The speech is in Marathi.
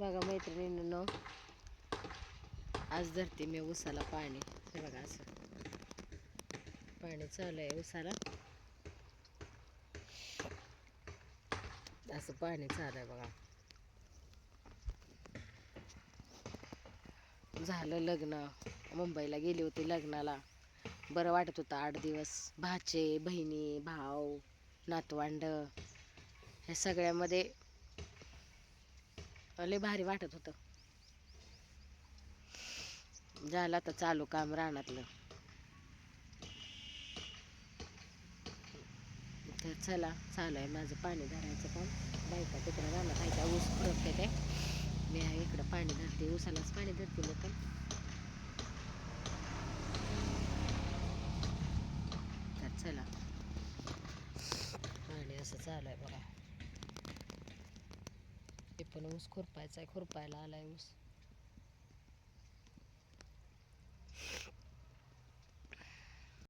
बघा मैत्रिणींनो. आज धरते मी उसाला पाणी. हे बघा असं. पाणी चालू आहे उसाला. असं पाणी चालू आहे बघा. झालं लग्न. मुंबईला गेली होती लग्नाला. बरं वाटत होतं आठ दिवस. भाचे बहिणी भाऊ नातवांड. ह्या सगळ्यामध्ये लय भारी वाटत होतं. झालं आता चालू काम रानातलं. तर चला चालू आहे माझं पाणी धरायचं काम. बायका तिकडे रानात आहे त्या ऊस खुरपते ते मी आहे इकडं पाणी धरते ऊसालाच पाणी धरते मी पण. तर चला. आणि असं चालू आहे बघा. पण ऊस खुरपायचा आहे खुरपायला आलाय ऊस.